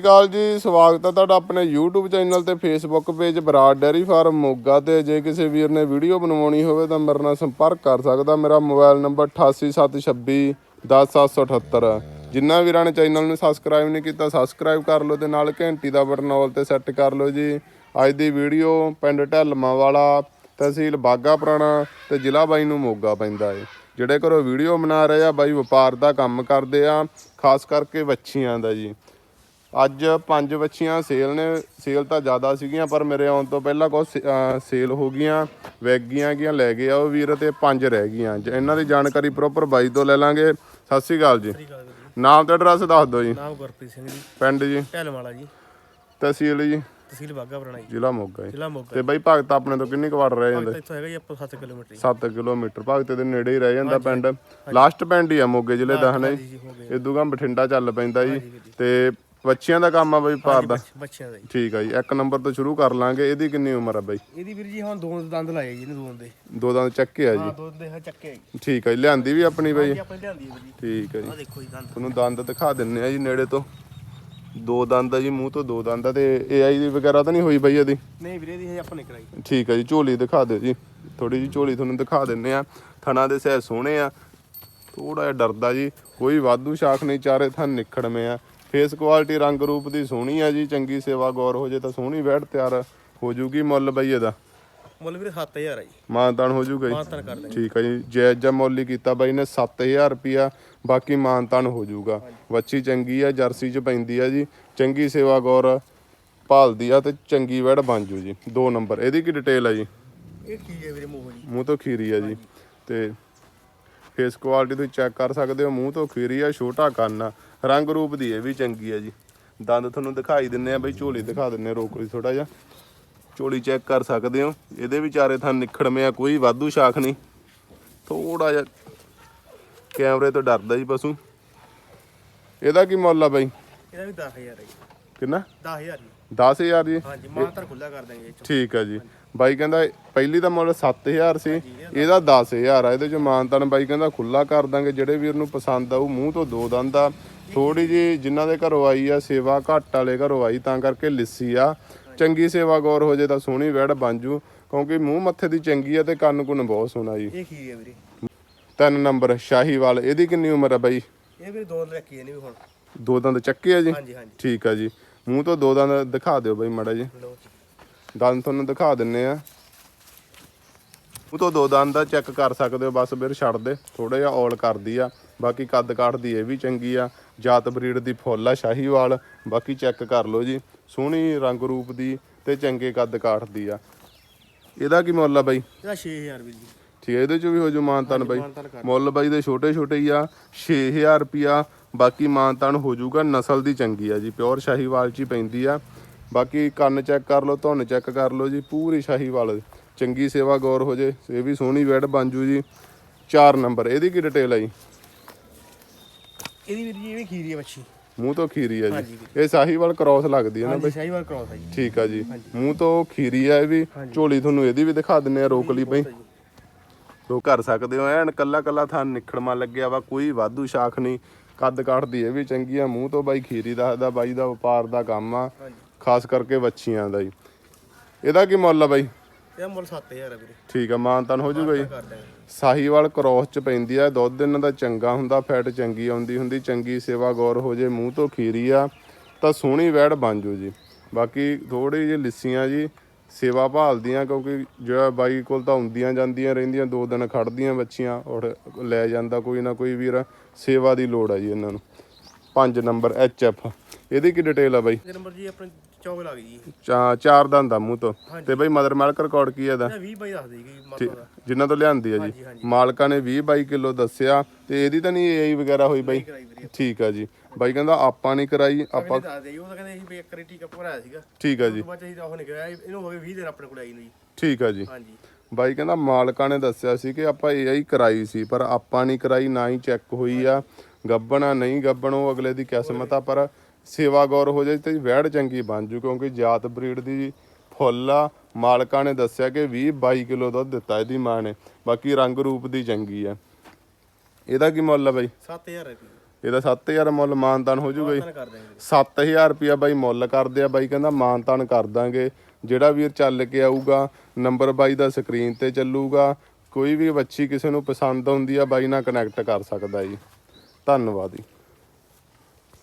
ਸਤਿ ਸ਼੍ਰੀ ਅਕਾਲ ਜੀ, ਸਵਾਗਤ ਹੈ ਤੁਹਾਡਾ ਆਪਣੇ YouTube ਚੈਨਲ ਤੇ Facebook page Brar dairy farm Moga ਤੇ। ਜੇ ਕਿਸੇ ਵੀਰ ਨੇ ਵੀਡੀਓ ਬਣਵਾਉਣੀ ਹੋਵੇ ਤਾਂ ਮੇਰੇ ਨਾਲ ਸੰਪਰਕ ਕਰ ਸਕਦਾ। ਮੇਰਾ ਮੋਬਾਈਲ ਨੰਬਰ 8876 10778 ਜਿਨ੍ਹਾਂ ਵੀਰਾਂ ਨੇ ਚੈਨਲ ਨੂੰ ਸਬਸਕ੍ਰਾਈਬ ਨਹੀਂ ਕੀਤਾ ਸਬਸਕ੍ਰਾਈਬ ਕਰ ਲਓ ਤੇ ਨਾਲ ਘੰਟੀ ਦਾ ਬਟਨ ਆਲ ਤੇ ਸੈੱਟ ਕਰ ਲਓ ਜੀ। ਅੱਜ ਦੀ ਵੀਡੀਓ ਪਿੰਡ ਢਲਮਾ ਵਾਲਾ, ਤਹਿਸੀਲ ਬਾਗਾ ਪੁਰਾਣਾ ਤੇ ਜ਼ਿਲ੍ਹਾ ਬਾਈ ਨੂੰ ਮੋਗਾ ਪੈਂਦਾ ਏ। ਜਿਹੜੇ ਘਰੋਂ ਵੀਡੀਓ ਬਣਾ ਰਹੇ ਆ, ਬਾਈ ਵਪਾਰ ਦਾ ਕੰਮ ਕਰਦੇ ਆ, ਖਾਸ ਕਰਕੇ ਵੱਛੀਆਂ ਦਾ ਜੀ। ਅੱਜ ਪੰਜ ਵੱਛੀਆਂ ਸੇਲ ਨੇ ਸੇਲ ਤਾਂ ਜ਼ਿਆਦਾ ਸੀਗੀਆਂ ਪਰ ਮੇਰੇ ਆਉਣ ਤੋਂ ਪਹਿਲਾਂ ਕੁਝ ਸੇਲ ਹੋ ਗਈਆਂ ਵਿਕ ਗਈਆਂ ਗੀਆਂ ਲੈ ਗਏ ਆ ਉਹ ਵੀਰ ਤੇ ਪੰਜ ਰਹਿ ਗਈਆਂ। ਇਹਨਾਂ ਦੀ ਜਾਣਕਾਰੀ ਪ੍ਰੋਪਰ ਬਾਈ ਤੋਂ ਲੈ ਲਾਂਗੇ। ਸਤਿ ਸ੍ਰੀ ਅਕਾਲ ਜੀ। ਨਾਮ ਤੇ ਐਡਰੈਸ ਦੱਸ ਦਿਓ ਜੀ। ਨਾਮ ਗੁਰਪ੍ਰੀਤ ਸਿੰਘ ਜੀ। ਪਿੰਡ ਜੀ। ਢੈਲਵਾਲਾ ਜੀ। ਤਹਿਸੀਲ ਜੀ। ਤਹਿਸੀਲ ਬਾਗਾ ਪੁਰਾਣਾ ਜੀ ਜ਼ਿਲ੍ਹਾ ਮੋਗਾ ਜੀ। ਜ਼ਿਲ੍ਹਾ ਮੋਗਾ ਤੇ ਬਾਈ ਭਗਤ ਆਪਣੇ ਤੋਂ ਕਿੰਨੀ ਕੁ ਵਾਰ ਰਹਿ ਜਾਂਦਾ? ਇੱਥੋਂ ਹੈਗਾ ਜੀ ਆਪਾਂ 7 ਕਿਲੋਮੀਟਰ ਜੀ। 7 ਕਿਲੋਮੀਟਰ। ਭਗਤ ਦੇ ਨੇੜੇ ਹੀ ਰਹਿ ਜਾਂਦਾ ਪਿੰਡ। ਲਾਸਟ ਪਿੰਡ ਹੀ ਆ ਮੋਗੇ ਜ਼ਿਲ੍ਹੇ ਦਾ ਹਨਾ ਜੀ ਇਦੋਂ ਗਾਂ ਬਠਿੰਡਾ ਚੱਲ ਪੈਂਦਾ ਜੀ। ਤੇ ਬੱਚਿਆਂ ਦਾ ਕੰਮ ਆ ਬਾਈ ਪਾਰ ਦਾ। ਬੱਚ- ਬੱਚਿਆਂ ਦਾ ਜੀ। ਠੀਕ ਆ ਜੀ। ਇੱਕ ਨੰਬਰ ਤੋਂ ਸ਼ੁਰੂ ਕਰ ਲਾਂਗੇ। ਇਹਦੀ ਕਿੰਨੀ ਉਮਰ ਆ ਬਾਈ? ਇਹਦੀ ਵੀਰ ਜੀ ਹੁਣ ਦੋ ਦੰਦ ਲਾਏ ਜੀ ਇਹਨੇ ਦੋ ਦੇ ਦੋ ਦੰਦ ਚੱਕੇ ਆ ਜੀ। ਹਾਂ ਦੋ ਦੇ ਹਾਂ ਚੱਕੇ ਆ ਜੀ। ਠੀਕ ਆ ਜੀ। ਲਿਆਂਦੀ ਵੀ ਆਪਣੀ ਬਾਈ? ਜੀ ਆਪਾਂ ਲਿਆਂਦੀ ਹੈ ਵੀਰ ਜੀ। ਠੀਕ ਆ ਜੀ। ਆ ਦੇਖੋ ਜੀ ਦੰਦ। ਤੁਹਾਨੂੰ ਦੰਦ ਦਿਖਾ ਦਿੰਨੇ ਆ ਜੀ ਨੇੜੇ ਤੋਂ। ਦੋ ਦੰਦ ਆ ਜੀ ਮੂੰਹ ਤੋਂ ਦੋ ਦੰਦ ਆ ਤੇ ਏਆਈ ਦੀ ਵਗੈਰਾ ਤਾਂ ਨਹੀਂ ਹੋਈ ਬਾਈ ਇਹਦੀ? ਨਹੀਂ ਵੀਰੇ ਦੀ ਹਜੇ ਆਪਾਂ ਨਹੀਂ ਕਰਾਈ ਠੀਕ ਆ ਜੀ। ਝੋਲੀ ਦਿਖਾ ਦਿਓ ਜੀ। ਥੋੜੀ ਜੀ ਝੋਲੀ ਤੁਹਾਨੂੰ ਦਿਖਾ ਦਿੰਨੇ ਆ। ਥਣਾ ਦੇ ਸਹਿ ਸੋਹਣੇ ਆ। ਥੋੜਾ ਜਿਹਾ ਡਰਦਾ ਜੀ। ਕੋਈ ਵਾਧੂ ਸ਼ਾਖ ਨਹੀਂ ਚਾਰੇ ਥਣ ਨਿਖੜਵੇਂ ਆ। ਫੇਸ ਕੁਆਲਿਟੀ ਰੰਗ ਰੂਪ ਦੀ ਸੋਹਣੀ ਆ ਜੀ ਚੰਗੀ ਸੇਵਾ ਗੌਰ ਹੋ ਜੇ ਤਾਂ ਸੋਹਣੀ ਵੈੜ ਤਿਆਰ ਹੋ ਜੂਗੀ ਮੁੱਲ ਬਈ ਇਹਦਾ। ਮੁੱਲ ਵੀਰੇ 7000 ਆ ਜੀ। ਮਾਨਤਾਨ ਹੋ ਜੂਗਾ ਜੀ। ਮਾਨਤਨ ਕਰ ਦਾਂਗੇ ਠੀਕ ਹੈ ਜੀ ਜਾਇਜ਼ ਜਿਹਾ ਮੁੱਲ ਹੀ ਕੀਤਾ ਬਾਈ ਨੇ 7000 ਰੁਪਿਆ ਬਾਕੀ ਮਾਨਤਾਨ ਹੋ ਜਾਊਗਾ ਵੱਛੀ ਚੰਗੀ ਆ ਜਰਸੀ ਚ ਪੈਂਦੀ ਆ ਜੀ ਚੰਗੀ ਸੇਵਾ ਗੌਰ ਭਾਲਦੀ ਆ ਤੇ ਚੰਗੀ ਵੜ ਬਣ ਜੂ ਜੀ। ਦੋ ਨੰਬਰ ਇਹਦੀ ਕੀ ਡਿਟੇਲ ਆ ਜੀ? ਇਹ ਕੀ ਹੈ ਵੀਰੇ ਮੂੰਹ ਜੀ? ਮੂੰਹ ਤੋਂ ਖੀਰੀ ਆ ਜੀ। ਤੇ ਫੇਸ ਕੁਆਲਿਟੀ ਤੁਸੀਂ ਚੈੱਕ ਕਰ ਸਕਦੇ ਹੋ ਮੂੰਹ ਤੋਂ ਖੀਰੀ ਆ ਛੋਟਾ ਕੰਨ ਆ। ਰੰਗ ਰੂਪ ਦੀ ਇਹ ਵੀ ਚੰਗੀ ਆ ਜੀ। ਦੰਦ ਤੁਹਾਨੂੰ ਦਿਖਾਈ ਦਿੰਨੇ ਆ ਬਈ ਝੋਲੀ ਦਿਖਾ ਦਿੰਨੇ ਰੋਕ ਲਈ ਥੋੜਾ ਜਿਹਾ। ਝੋਲੀ ਚੈੱਕ ਕਰ ਸਕਦੇ ਹੋ। ਇਹਦੇ ਵੀ ਚਾਰੇ ਥਾਂ ਨਿਖੜਵੇਂ ਆ ਕੋਈ ਵਾਧੂ ਸ਼ਾਖ ਨਹੀਂ। ਥੋੜਾ ਜਿਹਾ ਕੈਮਰੇ ਤੋਂ ਡਰਦਾ ਜੀ ਪਸ਼ੂ। ਇਹਦਾ ਕੀ ਮੁੱਲ ਆ ਬਾਈ? ਇਹਦਾ ਵੀ 10000 ਹੈ ਕਿੰਨਾ? 10000 ਜੀ। 10000 ਜੀ? ਹਾਂਜੀ ਮਾਨਤਨ ਖੁੱਲਾ ਕਰ ਦਾਂਗੇ ਠੀਕ ਆ ਜੀ। ਬਾਈ ਕਹਿੰਦਾ ਪਹਿਲੀ ਦਾ ਮੁੱਲ 7000 ਸੀ ਇਹਦਾ 10000 ਆ ਇਹਦੇ ਚ ਮਾਨਤਨ ਬਾਈ ਕਹਿੰਦਾ ਖੁੱਲਾ ਕਰ ਦਾਂਗੇ ਜਿਹੜੇ ਵੀਰ ਨੂੰ ਪਸੰਦ ਆਊ ਮੂੰਹ ਤੋਂ ਦੋ ਦੰਦ ਆ। ਥੋੜੀ ਜੀ ਜਿਨ੍ਹਾਂ ਦੇ ਘਰੋਂ ਆਈ ਆ ਸੇਵਾ ਘੱਟ ਵਾਲੇ ਘਰੋਂ ਆਈ ਤਾਂ ਕਰਕੇ ਲਿੱਸੀ ਆ। ਚੰਗੀ ਸੇਵਾ ਗੌਰ ਹੋ ਜੇ ਤਾਂ ਸੋਹਣੀ ਵੈੜ ਬਣ ਜੂ ਕਿਉਂਕਿ ਮੂੰਹ ਮੱਥੇ ਦੀ ਚੰਗੀ ਆ ਤੇ ਕੰਨ ਕੁੰਨ ਬਹੁਤ ਸੋਹਣਾ ਜੀ। ਇਹ ਕੀ ਹੈ ਵੀਰੇ? ਤਿੰਨ ਨੰਬਰ ਸ਼ਾਹੀਵਾਲ ਇਹਦੀ ਕਿੰਨੀ ਉਮਰ ਆ ਬਾਈ? ਇਹ ਦੋ ਰੱਖੀ ਹੈ ਨਹੀਂ ਵੀ ਹੁਣ। ਦੋ ਦੰਦ ਚੱਕੇ ਆ ਜੀ? ਹਾਂਜੀ ਹਾਂਜੀ। ਠੀਕ ਆ ਜੀ। ਮੂੰਹ ਤੋਂ ਦੋ ਦੰਦ ਦਿਖਾ ਦਿਓ ਬਾਈ ਮਾੜਾ ਜੀ ਲਓ ਜੀ। ਦੰਦ ਤੁਹਾਨੂੰ ਦਿਖਾ ਦਿੰਨੇ ਆ। ਉਹ ਤੋਂ ਦੋ ਦੰਦ ਦਾ ਚੈੱਕ ਕਰ ਸਕਦੇ ਹੋ ਬਸ ਵੀਰ ਛੱਡ ਦੇ। ਥੋੜਾ ਜਿਹਾ ਔਲ ਕਰਦੀ ਆ ਬਾਕੀ ਕੱਦ ਕਾਠਦੀ ਇਹ ਵੀ ਚੰਗੀ ਆ। ਜਾਤ ਬਰੀਡ ਦੀ ਫੁੱਲ ਆ ਸ਼ਾਹੀਵਾਲ ਬਾਕੀ ਚੈੱਕ ਕਰ ਲਓ ਜੀ। ਸੋਹਣੀ ਰੰਗ ਰੂਪ ਦੀ ਤੇ ਚੰਗੇ ਕੱਦ ਕਾਠਦੀ ਆ। ਇਹਦਾ ਕੀ ਮੁੱਲ ਆ ਬਾਈ? ਇਹਦਾ 6000 ਵੀਰ ਜੀ। ਠੀਕ ਹੈ ਇਹਦੇ ਚ ਵੀ ਹੋ ਜੂ ਮਾਨਤਨ ਬਾਈ। ਮੁੱਲ ਬਾਈ ਦੇ ਛੋਟੇ ਛੋਟੇ ਹੀ ਆ 6000 ਰੁਪਿਆ ਬਾਕੀ ਮਾਨਤਨ ਹੋ ਜਾਊਗਾ ਨਸਲ ਦੀ ਚੰਗੀ ਆ ਜੀ ਪਿਓਰ ਸ਼ਾਹੀਵਾਲ ਚ ਹੀ ਪੈਂਦੀ ਆ। ਬਾਕੀ ਕੰਨ ਚੈੱਕ ਕਰ ਲਓ ਧੁੰਨ ਚੈੱਕ ਕਰ ਲਓ ਜੀ ਪੂਰੀ ਸ਼ਾਹੀਵਾਲ ਚੰਗੀ ਸੇਵਾ ਗੌਰ ਹੋ ਜੇ ਇਹ ਵੀ ਸੋਹਣੀ ਵੈੜ ਬਣ ਜੂ। ਜੀ 4 ਨੰਬਰ ਇਹਦੀ ਕੀ ਡਿਟੇਲ ਆ ਜੀ? ਇਹਦੀ ਵੀਰ ਜੀ ਇਹ ਖੀਰੀ ਹੈ ਬੱਚੀ ਮੂੰਹ ਤੋਂ ਖੀਰੀ ਆ ਜੀ। ਇਹ ਸ਼ਾਹੀਵਾਲ ਕ੍ਰਾਸ ਲੱਗਦੀ ਹੈ ਨਾ ਹਾਂਜੀ ਸ਼ਾਹੀਵਾਲ ਕਰਾਉਸ ਹੈ ਜੀ। ਠੀਕ ਆ ਜੀ। ਮੂੰਹ ਤੋਂ ਖੀਰੀ ਇਹ ਵੀ। ਝੋਲੀ ਤੁਹਾਨੂੰ ਇਹਦੀ ਵੀ ਦਿਖਾ ਦਿੰਨੇ ਆ ਰੋਕ ਲਈ ਬਈ। ਕਰ ਸਕਦੇ ਹੋ ਐਨ ਕੱਲਾ ਕੱਲਾ ਥਾਂ ਨਿਖੜਮਾ ਲੱਗਿਆ ਵਾ ਕੋਈ ਵਾਧੂ ਸ਼ਾਖ ਨਹੀਂ। ਕੱਦ ਕਾਠਦੀ ਇਹ ਵੀ ਚੰਗੀ ਆ। ਮੂੰਹ ਤੋਂ ਬਾਈ ਖੀਰੀ ਦੱਸਦਾ ਬਾਈ ਦਾ ਵਪਾਰ ਦਾ ਕੰਮ ਆ। ਖਾਸ ਕਰਕੇ ਵੱਛੀਆਂ ਦਾ ਜੀ। ਇਹਦਾ ਕੀ ਮੁੱਲ ਆ ਬਾਈ? ਇਹਦਾ ਮੁੱਲ 7000 ਹੈ ਵੀਰੇ। ਠੀਕ ਆ ਮਾਨਤਨ ਹੋ ਜੂਗਾ ਜੀ। ਸਾਹੀਵਾਲ ਕ੍ਰੋਸ ਚ ਪੈਂਦੀ ਆ ਦੁੱਧ ਇਹਨਾਂ ਦਾ ਚੰਗਾ ਹੁੰਦਾ ਫੈਟ ਚੰਗੀ ਆਉਂਦੀ ਹੁੰਦੀ ਚੰਗੀ ਸੇਵਾ ਗੌਰ ਹੋ ਜੇ ਮੂੰਹ ਤੋਂ ਖੀਰੀ ਆ ਤਾਂ ਸੋਹਣੀ ਵੈੜ ਬਣ ਜੂ ਜੀ। ਬਾਕੀ ਥੋੜੀ ਜਿਹੀ ਲਿੱਸੀਆਂ ਜੀ ਸੇਵਾ ਭਾਲਦੀਆਂ ਕਿਉਂਕਿ ਜਿਹੜਾ ਬਾਈ ਕੋਲ ਤਾਂ ਹੁੰਦੀਆਂ ਜਾਂਦੀਆਂ ਰਹਿੰਦੀਆਂ ਦੋ ਦਿਨ ਖੜਦੀਆਂ ਬੱਚੀਆਂ ਔਰ ਲੈ ਜਾਂਦਾ ਕੋਈ ਨਾ ਕੋਈ ਵੀਰ ਸੇਵਾ ਦੀ ਲੋੜ ਆ ਜੀ ਇਹਨਾਂ ਨੂੰ। ਪੰਜ ਨੰਬਰ ਐਚ ਐਫ ਇਹਦੀ ਕੀ ਡਿਟੇਲ ਆ ਬਾਈ? ਨੰਬਰ ਜੀ ਆਪਣੇ ਚੌਕ ਲੱਗ ਜੀ। ਚਾ- ਚਾਰ ਦੰਦ ਆ ਮੂੰਹ ਤੋਂ। ਤੇ ਬਾਈ ਮਦਰ ਮਿਲਕ ਰਿਕਾਰਡ ਕੀ ਆ ਇਹਦਾ? ਇਹਦਾ 20 ਬਾਈ ਦੱਸ ਦੇਗੀ ਮਾਤਾ ਦਾ। ਜਿਨ੍ਹਾਂ ਤੋਂ ਲਿਆਂਦੀ ਆ ਜੀ। ਹਾਂਜੀ, ਹਾਂਜੀ। ਮਾਲਕਾਂ ਨੇ 20 22 ਕਿਲੋ ਦੱਸਿਆ। ਤੇ ਇਹਦੀ ਤਾਂ ਨਹੀਂ ਏਆਈ ਵਗੈਰਾ ਹੋਈ ਬਾਈ? ਕਰਾਈ ਵੀਰੇ ਠੀਕ ਆ ਜੀ। ਬਾਈ ਕਹਿੰਦਾ ਆਪਾਂ ਨਹੀਂ ਕਰਾਈ ਆਪਾਂ ਆਪਾਂ ਦੱਸ ਦੇ ਉਹ ਤਾਂ ਕਹਿੰਦੇ ਅਸੀਂ ਵੀ ਇੱਕ ਵਾਰੀ ਟੀਕਾ ਭਰਾਇਆ ਸੀਗਾ। ਠੀਕ ਆ ਜੀ। ਤੋਂ ਬਾਅਦ 'ਚ ਅਸੀਂ ਤਾਂ ਉਹ ਨਹੀਂ ਕਰਾਇਆ ਇਹਨੂੰ ਹੋ ਗਏ 20 ਦਿਨ ਆਪਣੇ ਕੋਲ ਆਈ ਨੂੰ ਜੀ। ਠੀਕ ਆ ਜੀ। ਹਾਂਜੀ। ਬਾਈ ਕਹਿੰਦਾ ਮਾਲਕਾਂ ਨੇ ਦੱਸਿਆ ਸੀ ਕਿ ਆਪਾਂ ਏਆਈ ਕਰਾਈ ਸੀ ਪਰ ਆਪਾਂ ਨਹੀਂ ਕਰਾਈ ਨਾ ਹੀ ਚੈੱਕ ਹੋਈ ਆ। ਗੱਬਣਾ ਨਹੀਂ ਗੱਬਣ ਉਹ ਅਗਲੇ ਦੀ ਕਿਸਮਤ ਆ ਪਰ ਸੇਵਾ ਗੌਰ ਹੋ ਜਾਏ ਤੇ ਵੈੜ ਚੰਗੀ ਬਣ ਜੂ ਕਿਉਂਕਿ ਜਾਤ ਬਰੀਡ ਦੀ ਫੁੱਲ ਆ। ਮਾਲਕਾਂ ਨੇ ਦੱਸਿਆ ਕਿ 20 22 ਕਿਲੋ ਦੁੱਧ ਦਿੱਤਾ ਇਹਦੀ ਮਾਂ ਨੇ ਬਾਕੀ ਰੰਗ ਰੂਪ ਦੀ ਚੰਗੀ ਆ। ਇਹਦਾ ਕੀ ਮੁੱਲ ਆ ਬਾਈ? 7000 ਹੈ ਜੀ ਇਹਦਾ 7000 ਮੁੱਲ ਮਾਨਤਾਨ ਹੋ ਜੂਗਾ ਜੀ ਤਾਂ ਕਰ ਦਾਂਗੇ 7000 ਰੁਪਿਆ ਬਾਈ ਮੁੱਲ ਕਰਦੇ ਆ ਬਾਈ ਕਹਿੰਦਾ ਮਾਨਤਾਨ ਕਰ ਦਾਂਗੇ। ਜਿਹੜਾ ਵੀਰ ਚੱਲ ਕੇ ਆਊਗਾ ਨੰਬਰ ਬਾਈ ਦਾ ਸਕਰੀਨ ਤੇ ਚੱਲੂਗਾ। ਕੋਈ ਵੀ ਬੱਚੀ ਕਿਸੇ ਨੂੰ ਪਸੰਦ ਆਉਂਦੀ ਆ ਬਾਈ ਨਾਲ ਕਨੈਕਟ ਕਰ ਸਕਦਾ ਜੀ। ਧੰਨਵਾਦ ਜੀ।